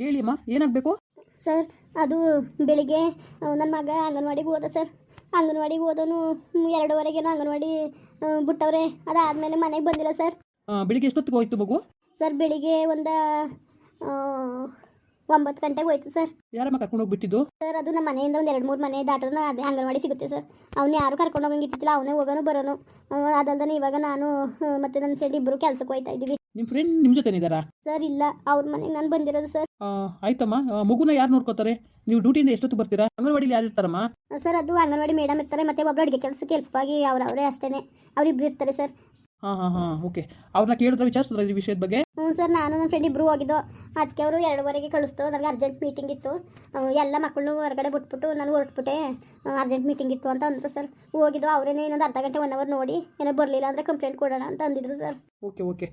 ಹೇಳಿ ಅಮ್ಮ ಏನಾಗಬೇಕು? ಸರ್ ಅದು ಬೆಳಿಗ್ಗೆ ನನ್ನ ಮಗ ಅಂಗನವಾಡಿಗೆ ಹೋದ ಸರ್. ಅಂಗನವಾಡಿಗೆ ಹೋದನು ಎರಡೂವರೆಗೇನೋ ಅಂಗನವಾಡಿ ಬಿಟ್ಟವ್ರೆ. ಅದಾದಮೇಲೆ ಮನೆಗೆ ಬಂದಿಲ್ಲ ಸರ್. ಬೆಳಿಗ್ಗೆ ಎಷ್ಟೊತ್ತಿಗೆ ಹೋಯ್ತು ಮಗು? ಸರ್ ಬೆಳಿಗ್ಗೆ ಒಂದು ಒಂಬತ್ತು ಗಂಟೆಗೆ ಹೋಯ್ತು ಸರ್. ಯಾರಮ್ಮ ಕರ್ಕೊಂಡು ಹೋಗ್ಬಿಟ್ಟಿದ್ದು? ಸರ್ ಅದು ನಮ್ಮ ಮನೆಯಿಂದ ಒಂದು ಎರಡು ಮೂರು ಮನೆ ದಾಟೋದು ಅದೇ ಅಂಗನವಾಡಿ ಸಿಗುತ್ತೆ ಸರ್. ಅವ್ನು ಯಾರು ಕರ್ಕೊಂಡು ಹೋಗಂಗಿತ್ತಿಲ್ಲ ಅವನೇ ಹೋಗೋನು ಬರೋನು. ಅದಲ್ದೇ ಇವಾಗ ನಾನು ಮತ್ತೆ ನನ್ನ ಫ್ರೆಂಡ್ ಇಬ್ಬರು ಕೆಲ್ಸಕ್ಕೆ ಹೋಯ್ತಾ ಇದ್ದೀವಿ. ನಿಮ್ಮ ಫ್ರೆಂಡ್ ನಿಮ್ಮ ಜೊತೆನಿದ್ದಾರಾ ಸರ್ ಇಲ್ಲ. ಅವ್ರ ಮನೆಗೆ ನಾನು ಬಂದಿರೋದು ಸರ್. ಆ, ಆಯ್ತಮ್ಮ. ಆ, ಮಗುನ ಯಾರು ನೋಡ್ಕೋತಾರೆ? ನೀವು ಡ್ಯೂಟಿಯಿಂದ ಎಷ್ಟೊತ್ತು ಬರ್ತೀರಾ? ಅಂಗನವಾಡಿಲಿ ಯಾರು ಇರ್ತಾರಮ್ಮ? ಸರ್ ಅದು ಅಂಗನವಾಡಿ ಮೇಡಮ್ ಇರ್ತಾರೆ ಮತ್ತೆ ಒಬ್ಬರು ಅಡುಗೆ ಕೆಲಸಕ್ಕೆ ಹೆಲ್ಪ್ ಆಗಿ ಅವ್ರ ಅವರೇ ಅಷ್ಟೇನೆ. ಅವ್ರಿಬ್ರು ಇರ್ತಾರೆ ಸರ್. ಹಾಂ ಹಾಂ ಹಾಂ ಓಕೆ ಅವ್ರನ್ನ ಕೇಳಿದ್ರೆ ವಿಚಾರಿಸಿದ್ರೆ ಈ ವಿಷಯದ ಬಗ್ಗೆ? ಹ್ಞೂ ಸರ್ ನಾನು ನನ್ನ ಫ್ರೆಂಡ್ ಇಬ್ಬರು ಹೋಗಿದ್ದು. ಅದಕ್ಕೆ ಅವರು ಎರಡುವರೆಗೆ ಕಳಿಸ್ತು. ನನಗೆ ಅರ್ಜೆಂಟ್ ಮೀಟಿಂಗ್ ಇತ್ತು. ಎಲ್ಲ ಮಕ್ಕಳು ಹೊರಗಡೆ ಬಿಟ್ಬಿಟ್ಟು ನಾನು ಹೊರಟ್ಬಿಟ್ಟೆ. ಅರ್ಜೆಂಟ್ ಮೀಟಿಂಗ್ ಇತ್ತು ಅಂತ ಅಂದರು ಸರ್ ಹೋಗಿದ್ದು ಅವರೇನೇ ಇನ್ನೊಂದು ಅರ್ಧ ಗಂಟೆ ಒನ್ ಅವರ್ ನೋಡಿ ಏನೋ ಬರಲಿಲ್ಲ ಅಂದರೆ ಕಂಪ್ಲೇಂಟ್ ಕೊಡೋಣ ಅಂತ ಅಂದಿದ್ರು ಸರ್ ಓಕೆ ಓಕೆ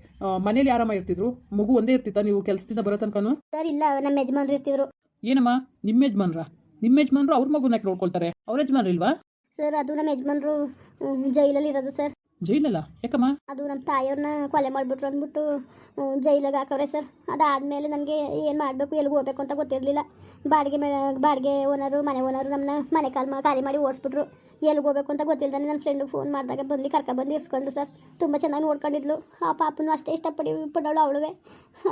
ಮನೇಲಿ ಆರಾಮ ಇರ್ತಿದ್ರು? ಮಗು ಒಂದೇ ಇರ್ತಿತ್ತಾ ನೀವು ಕೆಲಸದಿಂದ ಬರೋ ತನಕನೂ? ಸರ್ ಇಲ್ಲ ನಮ್ಮ ಯಜಮಾನ್ರು ಇರ್ತಿದ್ರು. ಏನಮ್ಮ? ನಿಮ್ಮ ಯಜಮಾನ್ರ? ನಿಮ್ಮ ಯಜಮಾನ್ರು ಅವ್ರ ಮಗುನ ನೋಡ್ಕೊಳ್ತಾರೆ? ಅವ್ರ ಯಜಮಾನ್ರು ಇಲ್ವಾ? ಸರ್ ಅದು ನಮ್ಮ ಯಜಮಾನ್ರು ಜೈಲಲ್ಲಿ ಇರೋದು ಸರ್ ಜೈಲಲ್ಲ? ಯಾಕಮ್ಮ? ಅದು ನಮ್ಮ ತಾಯಿಯವ್ರನ್ನ ಕೊಲೆ ಮಾಡಿಬಿಟ್ರು ಅಂದ್ಬಿಟ್ಟು ಜೈಲಿಗೆ ಹಾಕವ್ರೆ ಸರ್. ಅದಾದಮೇಲೆ ನನಗೆ ಏನು ಮಾಡಬೇಕು, ಎಲ್ಲಿಗೆ ಹೋಗ್ಬೇಕು ಅಂತ ಗೊತ್ತಿರಲಿಲ್ಲ. ಬಾಡಿಗೆ ಬಾಡಿಗೆ ಓನರು, ಮನೆ ಓನರು ನಮ್ಮನ್ನ ಮನೆ ಕಾಲ್ ಖಾಲಿ ಮಾಡಿ ಓಡಿಸ್ಬಿಟ್ರು. ಎಲ್ಲಿಗೆ ಹೋಗ್ಬೇಕು ಅಂತ ಗೊತ್ತಿಲ್ದಾನೆ ನನ್ನ ಫ್ರೆಂಡು ಫೋನ್ ಮಾಡಿದಾಗ ಬಂದು ಕರ್ಕೊಬಂದು ಇರಿಸ್ಕೊಂಡು ಸರ್. ತುಂಬ ಚೆನ್ನಾಗಿ ನೋಡ್ಕೊಂಡಿದ್ಲು. ಆ ಪಾಪನು ಅಷ್ಟೇ ಇಷ್ಟಪಡಿ, ಪಡೋಳು ಅವಳುವೆ.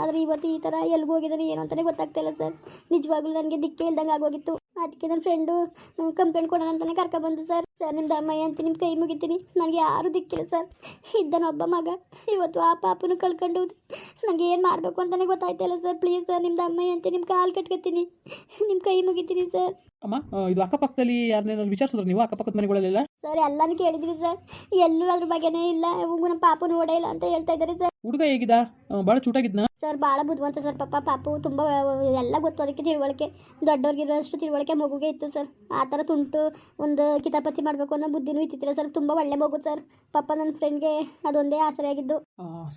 ಆದರೆ ಇವತ್ತು ಈ ಥರ ಎಲ್ಲಿಗೆ ಹೋಗಿದ್ದಾನೆ, ಏನು ಅಂತಲೇ ಗೊತ್ತಾಗ್ತಾಯಿಲ್ಲ ಸರ್. ನಿಜವಾಗ್ಲೂ ನನಗೆ ದಿಕ್ಕೇ ಇಲ್ದಂಗೆ ಆಗೋಗಿತ್ತು. ಅದಕ್ಕೆ ನನ್ನ ಫ್ರೆಂಡು ಕಂಪ್ಲೇಂಟ್ ಕೊಡೋಣ ಅಂತಲೇ ಕರ್ಕೊಬಂದು ಸರ್ ಸರ್ ನಿಮ್ದು ಅಮ್ಮಯ್ಯ ಅಂತ ನಿಮ್ಮ ಕೈ ಮುಗಿತೀನಿ. ನನಗೆ ಯಾರು ದಿಕ್ಕಿಲ್ಲ ಸರ್ ಇದ್ದಾನೊಬ್ಬ ಮಗ. ಇವತ್ತು ಆ ಪಾಪನು ಕಳ್ಕೊಂಡು ನನಗೆ ಏನು ಮಾಡಬೇಕು ಅಂತಲೇ ಗೊತ್ತಾಯ್ತಲ್ಲ ಸರ್ ಪ್ಲೀಸ್ ಸರ್ ನಿಮ್ದು ಅಮ್ಮಯ್ಯ ಅಂತ ನಿಮ್ಮ ಕಾಲು ಕಟ್ಕೊತೀನಿ. ನಿಮ್ಮ ಕೈ ಮುಗಿತೀನಿ ಸರ್ ಅಮ್ಮ ಇದು ಅಕ್ಕಪಕ್ಕದಲ್ಲಿ ಯಾರನ್ನೇನಾದ್ರು ವಿಚಾರಿಸಿದ್ರು ನೀವು? ಅಕ್ಕಪಕ್ಕದ ಮನೆಗಳಲ್ಲೆಲ್ಲ? ಸರ್ ಎಲ್ಲಾನು ಕೇಳಿದ್ವಿ ಸರ್ ಎಲ್ಲೂ ಅದ್ರ ಬಗ್ಗೆನೇ ಇಲ್ಲ. ಇವಾಗ ನಮ್ಮ ಪಾಪನು ಓಡೇ ಇಲ್ಲ ಅಂತ ಹೇಳ್ತಾ ಇದ್ದಾರೆ ಸರ್ ಹುಡುಗ ಹೇಗಿದ್ದ? ಭಾಳ ಚೂಟಾಗಿದ್ನ? ಸರ್ ಭಾಳ ಬುದ್ಧಿವಂತ ಸರ್. ಪಪ್ಪ ಪಾಪು ತುಂಬ ಎಲ್ಲ ಗೊತ್ತು ಅದಕ್ಕೆ ತಿಳುವಳಿಕೆ. ದೊಡ್ಡವ್ರಿಗಿರೋಷ್ಟು ತಿಳುವಳಿಕೆ ಮಗುಗೆ ಇತ್ತು ಸರ್. ಆ ಥರ ತುಂಟು ಒಂದು ಕಿತಾಪತಿ ಮಾಡಬೇಕು ಅನ್ನೋ ಬುದ್ಧಿನೂ ಇತ್ತಿಲ್ಲ ಸರ್. ತುಂಬ ಒಳ್ಳೆ ಮಗು ಸರ್. ಪಾಪ ನನ್ನ ಫ್ರೆಂಡ್ಗೆ ಅದೊಂದೇ ಆಸರೆಯಾಗಿದ್ದು.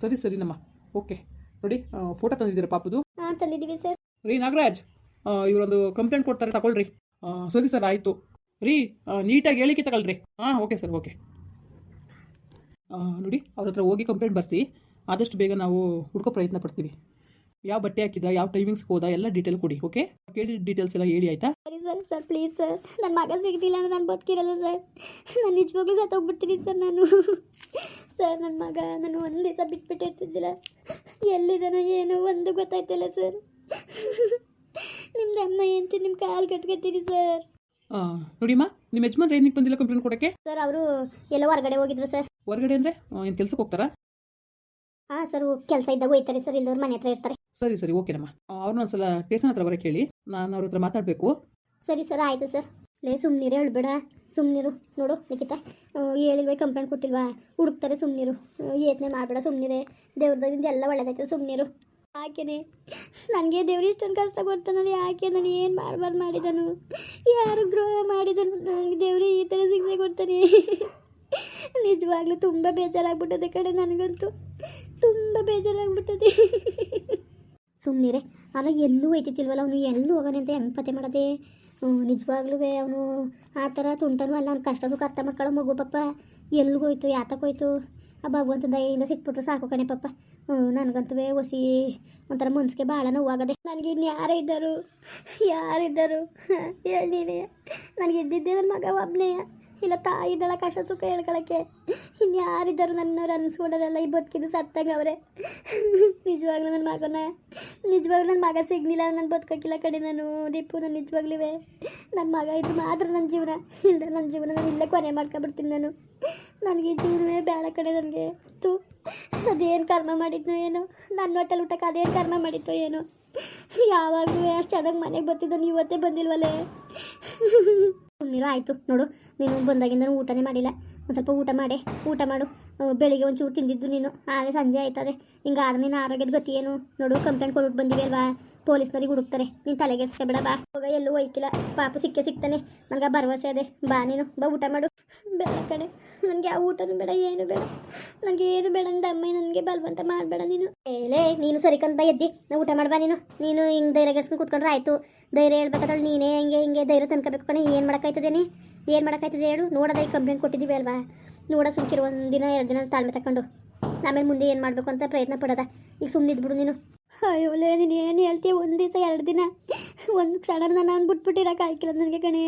ಸರಿ ಸರಿ ನಮ್ಮ. ಓಕೆ. ನೋಡಿ ಫೋಟೋ ತಂದಿದ್ದೀರಾ ಪಾಪದು? ಹಾಂ ತಂದಿದ್ದೀವಿ ಸರ್. ರೀ ನಾಗರಾಜ್ ಇವರೊಂದು ಕಂಪ್ಲೇಂಟ್ ಕೊಡ್ತಾರೆ ತಗೊಳ್ರಿ. ಸರಿ ಸರ್ ಆಯಿತು. ರೀ ನೀಟಾಗಿ ಹೇಳಿಕೆ ತಗೊಳ್ರಿ. ಹಾಂ ಓಕೆ ಸರ್ ಓಕೆ. ನೋಡಿ ಅವ್ರ ಹತ್ರ ಹೋಗಿ ಕಂಪ್ಲೇಂಟ್ ಬರ್ಸಿ. ಆದಷ್ಟು ಬೇಗ ನಾವು ಹುಡ್ಕೋ ಪ್ರಯತ್ನ ಪಡ್ತೀವಿ. ಯಾವ ಬಟ್ಟೆ ಹಾಕಿದ ಯಾವ ಟೈಮಿಂಗ್ಸ್ಗೆ ಹೋದ ಎಲ್ಲ ಡೀಟೇಲ್ ಕೊಡಿ ಓಕೆ ಕೇಳಿ ಡೀಟೇಲ್ಸ್ ಎಲ್ಲ ಹೇಳಿ ಆಯಿತಾ? ಸರಿ ಸರ್ ಸರ್ ಪ್ಲೀಸ್ ಸರ್ ನನ್ನ ಮಗ ಸಿಗ್ತಿಲ್ಲ ಅಂದ್ರೆ ನಾನು ಬದುಕಿರಲ್ಲ ಸರ್ ನಾನು ನಿಜವಾಗ್ಲೂ ಸತ್ತೋಗ್ಬಿಡ್ತೀನಿ ಸರ್ ನಾನು. ಸರ್ ನನ್ನ ಮಗ ನಾನು ಒಂದು ದಿವಸ ಬಿಟ್ಬಿಟ್ಟು ಇರ್ತಿದ್ದಿಲ್ಲ ಎಲ್ಲಿದ್ದಾನೋ ಏನೋ ಒಂದು ಗೊತ್ತಾಯ್ತಿಲ್ಲ ಸರ್ ನಿಮ್ದು ಅಮ್ಮ ಅಂತ ನಿಮ್ಮ ಕಾಲು ಕಟ್ಕೊತೀನಿ ಸರ್ ನೋಡಿಮ್ಮ ನಿಮ್ಮ ಯಜಮಾನ್ರು ಏನಕ್ಕೆ ಬಂದಿಲ್ಲ ಕಂಪ್ಲೇಂಟ್ ಕೊಡೋಕ್ಕೆ? ಸರ್ ಅವರು ಎಲ್ಲ ಹೊರಗಡೆ ಹೋಗಿದ್ರು ಸರ್ ಹೊರಗಡೆ ಅಂದರೆ ಏನು ಕೆಲ್ಸಕ್ಕೆ ಹೋಗ್ತಾರಾ? ಹಾಂ ಸರ್ ಕೆಲಸ ಇದ್ದಾಗ ಹೋಯ್ತಾರೆ ಸರ್ ಇಲ್ದವ್ರು ಮನೆ ಹತ್ರ ಇರ್ತಾರೆ. ಸರಿ ಸರಿ ಓಕೆನಮ್ಮ ಅವ್ರನ್ನ ಒಂದ್ಸಲ ಸ್ಟೇಷನ್ ಹತ್ರ ಬರೋಕ್ಕೆ ಹೇಳಿ. ನಾನು ಅವ್ರ ಹತ್ರ ಮಾತಾಡಬೇಕು. ಸರಿ ಸರ್ ಆಯಿತು ಸರ್. ಲೇ ಸುಮ್ಮನಿರು ಹೇಳ್ಬೇಡ. ಸುಮ್ಮನಿರು ನೋಡು ನಿಖಿತ. ಹೇಳಿಲ್ವೇ ಕಂಪ್ಲೇಂಟ್ ಕೊಟ್ಟಿಲ್ವಾ? ಹುಡುಕ್ತಾರೆ ಸುಮ್ನಿರು. ಯೋಚನೆ ಮಾಡಬೇಡ ಸುಮ್ಮನಿರೆ ದೇವ್ರದಿಂದ ಎಲ್ಲ ಒಳ್ಳೇದೈತೆ ಸುಮ್ನಿರು. ಯಾಕೆನೆ? ನನಗೆ ದೇವ್ರು ಇಷ್ಟೊಂದು ಕಷ್ಟ ಕೊಡ್ತಾನಲ್ಲ ಯಾಕೆ ನಾನು ಏನು ಮಾಡಬಾರ್ದು ಮಾಡಿದನು? ಯಾರು ದ್ರೋಹ ಮಾಡಿದನು? ನನಗೆ ದೇವರು ಈ ಥರ ಶಿಕ್ಷೆ ಕೊಡ್ತಾನೆ. ನಿಜವಾಗ್ಲೂ ತುಂಬ ಬೇಜಾರಾಗ್ಬಿಟ್ಟದೆ ಕಡೆ ನನಗಂತೂ. ತುಂಬ ಬೇಜಾರಾಗ್ಬಿಟ್ಟದೆ. ಸುಮ್ಮನೆ ಅಲ್ಲ ಎಲ್ಲೂ ಹೋಯ್ತಿತ್ತಿಲ್ವಲ್ಲ ಅವನು, ಎಲ್ಲೂ ಹೋಗನೆ ಅಂತ ಹೆಂಗೆ ಪತ್ತೆ ಮಾಡೋದೆ? ನಿಜವಾಗ್ಲೂ ಅವನು ಆ ಥರ ತುಂಟನೂ ಅಲ್ಲ, ಅವ್ನು ಕಷ್ಟ ಸುಖ ಅರ್ಥ ಮಾಡ್ಕೊಳ್ಳೋ ಮಗು ಪಪ್ಪ ಎಲ್ಲಿಗೋಯ್ತು ಹೋಯ್ತು ಯಾತಕ್ಕೆ ಹೋಯ್ತು? ಆ ಭಗವಂತ ದಯೆಯಿಂದ ಸಿಕ್ಬಿಟ್ರು ಸಾಕು ಕಣೆ ಪಪ್ಪ ನನಗಂತೂ ಒಸಿ ಒಂಥರ ಮನ್ಸಿಗೆ ಭಾಳ ನೋವಾಗದೆ. ನನಗೆ ಇನ್ನು ಯಾರೇ ಇದ್ದರು? ಯಾರಿದ್ದರು? ಹೇಳಿ ನೀನೇ. ನನಗೆ ಇದ್ದಿದ್ದೆ ನನ್ನ ಮಗ ಒಬ್ಬನೇ ಇಲ್ಲ ತಾಯಿ ಕಷ್ಟ ಸುಖ ಹೇಳ್ಕೊಳಕ್ಕೆ. ಇನ್ನು ಯಾರಿದ್ದರು ನನ್ನವ್ರು ಅನ್ಸ್ಕೊಂಡರೆಲ್ಲ ಈ ಬದುಕಿದ್ದು ಸತ್ತಂಗೆ ಅವರೇ. ನಿಜವಾಗ್ಲೂ ನನ್ನ ಮಗನ, ನಿಜವಾಗ್ಲೂ ನನ್ನ ಮಗ ಸಿಗ್ಲಿಲ್ಲ ನನ್ನ ಬದುಕೋಕ್ಕಿಲ್ಲ ಕಡೆ ನಾನು. ದೀಪು ನಾನು ನಿಜವಾಗ್ಲೂ ನನ್ನ ಮಗ ಇದು ಮಾತ್ರ ನನ್ನ ಜೀವನ ಇಲ್ಲದ್ರೆ ನನ್ನ ಜೀವನ ನಾನು ಇಲ್ಲೇ ಕೊನೆ ಮಾಡ್ಕೊಬಿಡ್ತೀನಿ ನಾನು. ನನಗೆ ಜೀವನವೇ ಬೇಡ ಕಡೆ ನನಗೆ. ತು ಅದೇನು ಕರ್ಮ ಮಾಡಿದ್ನೋ ಏನೋ. ನನ್ನ ಹೊಟ್ಟೆಲಿ ಊಟಕ್ಕೆ ಅದೇನು ಕರ್ಮ ಮಾಡಿತ್ತೋ ಏನೋ. ಯಾವಾಗಲೂ ಅಷ್ಟು ಚೆನ್ನಾಗಿ ಮನೆಗೆ ಬರ್ತಿದ್ದನು ಇವತ್ತೇ ಬಂದಿಲ್ವಲ್ಲೇ ಸುಮ್ಮನಿರು ಆಯಿತು, ನೋಡು, ನೀನು ಬಂದಾಗಿಂದ ಊಟನೇ ಮಾಡಿಲ್ಲ. ಒಂದು ಸ್ವಲ್ಪ ಊಟ ಮಾಡಿ, ಊಟ ಮಾಡು. ಬೆಳಿಗ್ಗೆ ಒಂಚೂರು ತಿಂದಿದ್ದು ನೀನು. ಆಮೇಲೆ ಸಂಜೆ ಆಯ್ತದೆ. ಹಿಂಗಾದ್ರೆ ನಿನ್ನ ಆರೋಗ್ಯದ ಗತಿ ಏನು? ನೋಡು ಕಂಪ್ಲೇಂಟ್ ಕೊಡ್ಬಿಟ್ಟು ಬಂದಿವಿ ಅಲ್ವಾ? ಪೊಲೀಸ್ನವ್ರಿಗೆ ಹುಡುಕ್ತಾರೆ. ನೀನು ತಲೆಗೆಡ್ಸ್ಕೊಬೇಡ ಬಾ. ಹೋಗ, ಎಲ್ಲೂ ಒಯ್ಕಿಲ್ಲ. ಪಾಪ ಸಿಕ್ಕೇ ಸಿಗ್ತಾನೆ. ನನಗೆ ಭರವಸೆ ಅದೇ. ಬಾ ನೀನು, ಬಾ, ಊಟ ಮಾಡು. ಬೇಡ ಕಡೆ ನನಗೆ ಆ ಊಟನೂ ಬೇಡ, ಏನು ಬೇಡ. ನನಗೆ ಏನು ಬೇಡ ಅಂದ ಅಮ್ಮ ನನಗೆ ಬಲವಂತ ಮಾಡಬೇಡ ನೀನು. ಏಲೇ ನೀನು ಸರಿ ಕಂತ ಬಾ, ಎದ್ದಿ. ನಾ ಊಟ ಮಾಡ್ಬಾ ನೀನು. ನೀನು ಹಿಂಗೆ ಧೈರ್ಯ ಗೆಡ್ಸ್ಕೊಂಡು ಕೂತ್ಕೊಂಡ್ರೆ ಆಯಿತು. ಧೈರ್ಯ ಹೇಳ್ಬೇಕಾದ್ರೆ ನೀನೇ ಹೆಂಗೆ ಹಿಂಗೆ ಧೈರ್ಯ ತನ್ಕೋಬೇಕು ಕಣೆ. ಏನು ಮಾಡೋಕ್ಕಾಯ್ತದೇನೆ? ಏನು ಮಾಡೋಕ್ಕಾಯ್ತದೆ ಹೇಳು? ನೋಡೋದಾಗಿ ಕಂಪ್ಲೇಂಟ್ ಕೊಟ್ಟಿದ್ದೀವಿ ಅಲ್ವಾ? ನೋಡ ಸುಮ್ಕಿರು, ಒಂದು ದಿನ, ಎರಡು ದಿನ ತಾಳ್ಮೆ ತಗೊಂಡು ಆಮೇಲೆ ಮುಂದೆ ಏನು ಮಾಡಬೇಕು ಅಂತ ಪ್ರಯತ್ನ ಪಡೋದ. ಈಗ ಸುಮ್ಮನೆ ಇದ್ಬಿಡು ನೀನು. ಅಯ್ಯೋ ಲೇ, ನೀನು ಏನು ಹೇಳ್ತೀಯ ಒಂದು ದಿವಸ, ಎರಡು ದಿನ. ಒಂದು ಕ್ಷಣ ನಾನು ಬಿಟ್ಬಿಟ್ಟಿರಕ್ಕೆ ಆಯ್ಕಿಲ್ಲ ನನಗೆ ಕಣೆ.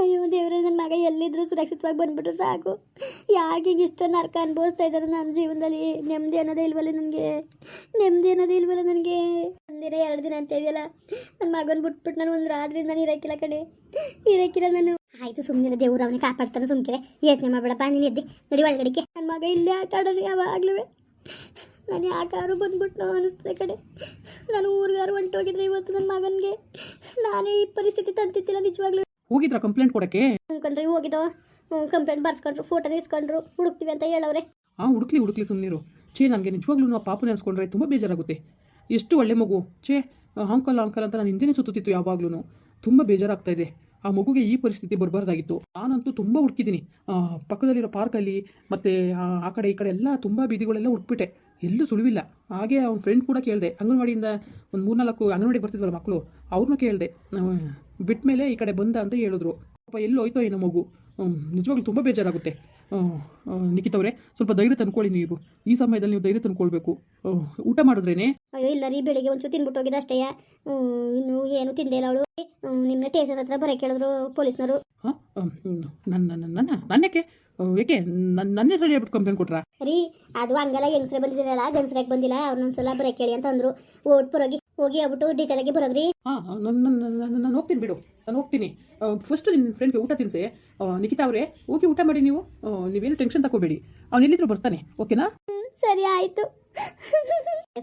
ಅಯ್ಯೋ ದೇವರೇ ನನ್ನ ಮಗ ಎಲ್ಲಿದ್ರು ಸುರಕ್ಷಿತವಾಗಿ ಬಂದ್ಬಿಟ್ರು ಸಾಕು. ಯಾಕೆ ಹಿಂಗೆ ಇಷ್ಟೊಂದು ನರ್ಕ ಅನುಭವಿಸ್ತಾ ಇದ್ದಾರೆ ನನ್ನ ಜೀವನದಲ್ಲಿ? ನೆಮ್ಮದಿ ಅನ್ನೋದೇ ಇಲ್ವಲ್ಲ ನನಗೆ. ನೆಮ್ಮದಿ ಅನ್ನೋದೇ ಇಲ್ವಲ್ಲ ನನಗೆ. ಒಂದಿನ ಎರಡು ದಿನ ಅಂತ ಇದೆಯಲ್ಲ ನನ್ನ ಮಗನ ಬಿಟ್ಬಿಟ್ಟು ನಾನು ಒಂದು ರಾತ್ರಿ ನಾನು ಇರೋಕ್ಕಿಲ್ಲ ಕಣೆ. ಇರೋಕ್ಕಿಲ್ಲ ನಾನು. ಆಯಿತು ಸುಮ್ಮನೆ ದೇವ್ರು, ಅವನಿಗೆ ಕಾಪಾಡ್ತಾನೆ ಸುಮ್ಕಿದೆ ಯೋಚನೆ ಮಾಡಬೇಡಪ್ಪ, ನೀನು ಎದ್ದೆ. ನಡಿ ಒಳಗಡೆಗೆ. ನನ್ನ ಮಗ ಇಲ್ಲೇ ಆಟ ಆಡೋದು ಯಾವಾಗಲೂ. ನಾನು ಯಾಕಾರು ಬಂದ್ಬಿಟ್ಟು ಅನಿಸ್ತದೆ ಕಡೆ ನಾನು ಊರಿಗಾರು ಹೊಂಟೋಗಿದ್ರೆ ಇವತ್ತು ನನ್ನ ಮಗನಿಗೆ. ನಾನೇ ಈ ಪರಿಸ್ಥಿತಿ ತಂತಿತ್ತಿಲ್ಲ ನಿಜವಾಗ್ಲೂ. ಹೋಗಿದ್ರ ಕಂಪ್ಲೇಂಟ್ ಕೊಡಕ್ಕೆ? ಅನ್ಕೊಂಡ್ರಿ ಹೋಗಿದ್ದೋ? ಕಂಪ್ಲೇಂಟ್ ಬರ್ಸ್ಕೊಂಡ್ರು ಫೋಟೋ ಇಸ್ಕೊಂಡ್ರು ಹುಡುಕ್ತೀವಿ ಅಂತ ಹೇಳವ್ರೆ. ಆ ಹುಡುಕ್ಲಿ ಹುಡುಕ್ಲಿ ಸುಮ್ಮನಿರು ಛೇ ನನಗೆ ನಿಜವಾಗ್ಲೂ ಆ ಪಾಪ ನೆನೆಸ್ಕೊಂಡ್ರೆ ತುಂಬ ಬೇಜಾರಾಗುತ್ತೆ. ಎಷ್ಟು ಒಳ್ಳೆ ಮಗು. ಛೇ ಅಂಕಲ್ ಅಂಕಲ್ ಅಂತ ನಾನು ಹಿಂದೆನೇ ಸುತ್ತಿತ್ತು ಯಾವಾಗ್ಲೂ ತುಂಬ ಬೇಜಾರಾಗ್ತಾ ಇದೆ. ಆ ಮಗುಗೆ ಈ ಪರಿಸ್ಥಿತಿ ಬರಬಾರ್ದಾಗಿತ್ತು. ನಾನಂತೂ ತುಂಬ ಹುಡುಕಿದ್ದೀನಿ. ಪಕ್ಕದಲ್ಲಿರೋ ಪಾರ್ಕಲ್ಲಿ ಮತ್ತು, ಆ ಕಡೆ ಈ ಕಡೆ ಎಲ್ಲ ತುಂಬ ಬೀದಿಗಳೆಲ್ಲ ಹುಡುಕ್ಬಿಟ್ಟೆ. ಎಲ್ಲೂ ಸುಳಿವಿಲ್ಲ. ಹಾಗೆ ಅವ್ನ ಫ್ರೆಂಡ್ ಕೂಡ ಕೇಳಿದೆ. ಅಂಗನವಾಡಿಯಿಂದ ಒಂದು ಮೂರ್ನಾಲ್ಕು ಅಂಗನವಾಡಿಗೆ ಬರ್ತಿದ್ವಲ್ಲ ಮಕ್ಕಳು ಅವ್ರನ್ನೂ ಕೇಳಿದೆ. ಬಿಟ್ಟ ಮೇಲೆ ಈ ಕಡೆ ಬಂದ ಅಂತ ಹೇಳಿದ್ರು. ಪಾಪ ಎಲ್ಲೋಯ್ತೋ ಏನೋ ಮಗು. ನಿಜವಾಗ್ಲೂ ತುಂಬ ಬೇಜಾರಾಗುತ್ತೆ. ನಿಖಿತ್ ಅವರೇ ಸ್ವಲ್ಪ ಧೈರ್ಯ ತಂದ್ಕೊಳ್ಳಿ ನೀವು. ಈ ಸಮಯದಲ್ಲಿ ನೀವು ಧೈರ್ಯ ತಂದ್ಕೊಳ್ಬೇಕು. ಊಟ ಮಾಡಿದ್ರೇನೆ? ಅಯ್ಯೋ ಇಲ್ಲ ರೀ ಬೆಳಿಗ್ಗೆ ಒಂಚೂರು ತಿನ್ಬಿಟ್ಟು ಹೋಗಿದ್ದ ಅಷ್ಟೇ. ಇನ್ನು ಏನು ತಿಂದೇ ಇಲ್ಲ ಅವಳು. ನಿಮ್ಮನ್ನ ಟೇಸರ್ ಹತ್ರ ಬರೋಕೆ ಕೇಳಿದ್ರು ಪೊಲೀಸ್ನವರು. ನನ್ನ ನನ್ನ ನನ್ನ ನನ್ನಕ್ಕೆ ಏಕೆ ನನ್ನ ನನ್ನ ಹೆಸರು ಹೇಳ್ಬಿಟ್ಟು ಕಂಪ್ಲೇಂಟ್ ಕೊಟ್ರಾ? ರೀ ಅದು ಹಂಗೆಲ್ಲ ಹೆಂಗಸ್ರೆ ಬಂದಿದ್ದೀರಲ್ಲ ಗಂಡಸ್ರಾಗ ಬಂದಿಲ್ಲ? ಅವ್ರನ್ನೊಂದ್ಸಲ ಬರೋಕೆ ಕೇಳಿ ಅಂತ ಅಂದರು. ಓಟ್ ಬರೋಗಿ ಹೋಗಿ ಆಗ್ಬಿಟ್ಟು ಡೀಟೇಲ್ ಆಗಿ ಬರೋಗ್ರಿ ಹಾಂ ನನ್ನ ನಾನು ಹೋಗ್ತೀನಿ ಬಿಡು. ನಾನು ಹೋಗ್ತೀನಿ. ಫಸ್ಟ್ ನಿಮ್ಮ ಫ್ರೆಂಡ್ಗೆ ಊಟ ತಿನ್ಸಿ. ನಿಖಿತಾ ಅವರೇ ಹೋಗಿ ಊಟ ಮಾಡಿ ನೀವು. ನೀವೇನು ಟೆನ್ಷನ್ ತಗೋಬೇಡಿ ಅವ್ನು ಎಲ್ಲಿದ್ರು ಬರ್ತಾನೆ. ಓಕೆನಾ ಸರಿ ಆಯಿತು.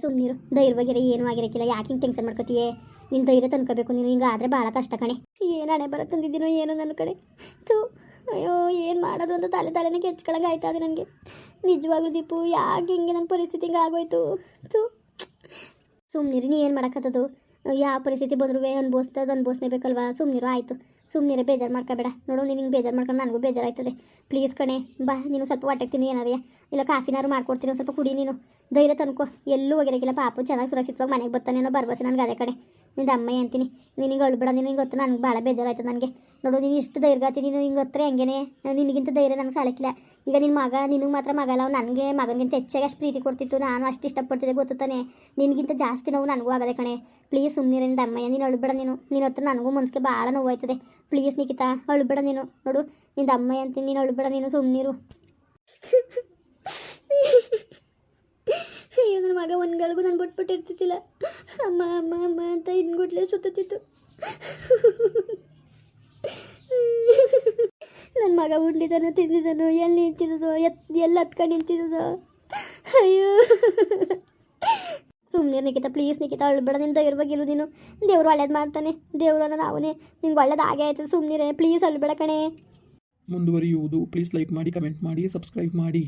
ಸುಮ್ಮನಿರು ಧೈರ್ಯವಾಗಿರ ಏನೂ ಆಗಿರಕ್ಕಿಲ್ಲ. ಯಾಕೆ ಹಿಂಗೆ ಟೆನ್ಷನ್ ಮಾಡ್ಕೋತೀಯೇ? ನಿನ್ನ ಧೈರ್ಯ ತಂದ್ಕೋಬೇಕು. ನೀನು ಹಿಂಗೆ ಆದರೆ ಭಾಳ ಕಷ್ಟ ಕಣೆ. ಏನು ಹಣೆ ಬರ ತಂದಿದ್ದೀನೋ ಏನೋ ನನ್ನ ಕಡೆ. ಥೂ ಅಯ್ಯೋ ಏನು ಮಾಡೋದು ಅಂತ ತಲೆ ತಲೆನೇ ಕೆಚ್ಕೊಳಂಗೆ ಆಯ್ತಾ ಅದು ನನಗೆ. ನಿಜವಾಗ್ಲೂ ದೀಪು ಯಾಕೆ ಹಿಂಗೆ ನನ್ನ ಪರಿಸ್ಥಿತಿ ಹಿಂಗೆ ಆಗೋಯ್ತು? ಥೂ. ಸುಮ್ಮನಿರಿ ನೀ ಏನು ಮಾಡೋಕ್ಕತ್ತದು ಯಾವ ಪರಿಸ್ಥಿತಿ ಬಂದರೂ ಅನ್ಭವಿಸ್ತದ ಬೇಕಲ್ವಾ? ಸುಮ್ಮನಿರು ಆಯಿತು. ಸುಮ್ಮನಿರೆ ಬೇಜಾರು ಮಾಡ್ಕೋಬೇಡ. ನೋಡು, ನೀನು ಹಿಂಗೆ ಬೇಜಾರು ಮಾಡ್ಕೊಂಡು ನನಗೂ ಬೇಜಾರಾಯ್ತದೆ. ಪ್ಲೀಸ್ ಕಣೆ, ಬಾ, ನೀನು ಸ್ವಲ್ಪ ಹೊಟ್ಟೆಗೆ ತಿನ್ನಿ ಏನಾರೇ ಇಲ್ಲ ಕಾಫಿನಾರು ಮಾಡ್ಕೊಡ್ತೀನಿ ಸ್ವಲ್ಪ ಕುಡಿ ನೀನು. ಧೈರ್ಯ ತನ್ಕೋ ಎಲ್ಲೂ ಹೋಗಿರೋಕ್ಕಿಲ್ಲ ಪಾಪು, ಚೆನ್ನಾಗಿ ಸುರಕ್ಷಿತವಾಗಿ ಮನೆಗೆ ಬರ್ತಾನೆ ಅನ್ನೋ ಭರವಸೆ ನನಗೆ ಅದೇ ಕಡೆ ನಿಂದು ಅಮ್ಮಯ್ಯ ಅಂತೀನಿ. ನೀನು ಹಿಂಗೆ ಅಳ್ಬೇಡ, ನೀನು ಹಿಂಗೆ ಗೊತ್ತು, ನನಗೆ ಭಾಳ ಬೇಜಾರಾಯ್ತು ನನಗೆ. ನೋಡು, ನೀನು ಇಷ್ಟು ಧೈರ್ಯಗಾತಿ ನೀನು ಹಿಂಗೆ ಗೊತ್ತರೆ ಹಂಗೇನೆ. ನಿನಗಿಂತ ಧೈರ್ಯ ನನಗೆ ಸಾಲಕ್ಕಿಲ್ಲ. ಈಗ ನಿನ್ನ ಮಗ, ನಿನಗೆ ಮಾತ್ರ ಮಗ ಅಲ್ಲ ನನಗೆ ಮಗನಿಗಿಂತ ಹೆಚ್ಚಾಗಿ ಅಷ್ಟು ಪ್ರೀತಿ ಕೊಡ್ತಿತ್ತು. ನಾನು ಅಷ್ಟು ಇಷ್ಟಪಡ್ತಿದ್ದೆ, ಗೊತ್ತು ತಾನೆ. ನಿನಗಿಂತ ಜಾಸ್ತಿ ನೋವು ನನಗೂ ಆಗದೆ ಕಣೆ. ಪ್ಲೀಸ್ ಸುಮ್ಮನೆ ನಿಂದ ಅಮ್ಮಯ್ಯ, ನೀನು ಅಳ್ಬೇಡ ನೀನು. ನಿನ್ನ ಹತ್ರ ನನಗೂ ಮನ್ಸಿಗೆ ಭಾಳ ನೋವು ಆಯ್ತದೆ ಪ್ಲೀಸ್ ನಿಖಿತಾ, ಅಳ್ಬೇಡ ನೀನು. ನೋಡು, ನಿಂದ ಅಮ್ಮಯ್ಯ ಅಂತೀನಿ, ನೀನು ಅಳ್ಬೇಡ ನೀನು ಸುಮ್ಮನಿರು ಅಯ್ಯೋ, ನನ್ನ ಮಗ ಒಂದ್ಗಳಿಗೂ ನಾನು ಬಿಟ್ಬಿಟ್ಟಿರ್ತಿದ್ದಿಲ್ಲ. ಅಮ್ಮ ಅಮ್ಮ ಅಮ್ಮ ಅಂತ ಇನ್ಗುಡ್ಲೆ ಸುತ್ತುತ್ತಿತ್ತು. ನನ್ನ ಮಗ ಉಂಡಿದನು, ತಿಂದಿದನು, ಎಲ್ಲಿ ನಿಂತಿದ್ದದೋ, ಎತ್, ಎಲ್ಲಿ ಹತ್ಕೊಂಡು ನಿಂತಿದ್ದದೋ. ಅಯ್ಯೋ. ಸುಮ್ಮನೆ ನಿಖಿತ ಪ್ಲೀಸ್ ನಿಖಿತ ಅಳ್ಬೇಡ ನಿನ್ನ ಇರ್ಬೇಕಿರು ನೀನು. ದೇವ್ರು ಒಳ್ಳೇದು ಮಾಡ್ತಾನೆ. ದೇವ್ರು ಅನ್ನೋದು ಅವನೇ ನಿಂಗೆ ಒಳ್ಳೇದು ಆಗೇ ಆಯ್ತದೆ ಸುಮ್ಮನೆ ಪ್ಲೀಸ್ ಅಳ್ಬೇಡ ಕಣೆ. ಮುಂದುವರಿಯುವುದು ಪ್ಲೀಸ್ ಲೈಕ್ ಮಾಡಿ ಕಮೆಂಟ್ ಮಾಡಿ ಸಬ್ಸ್ಕ್ರೈಬ್ ಮಾಡಿ.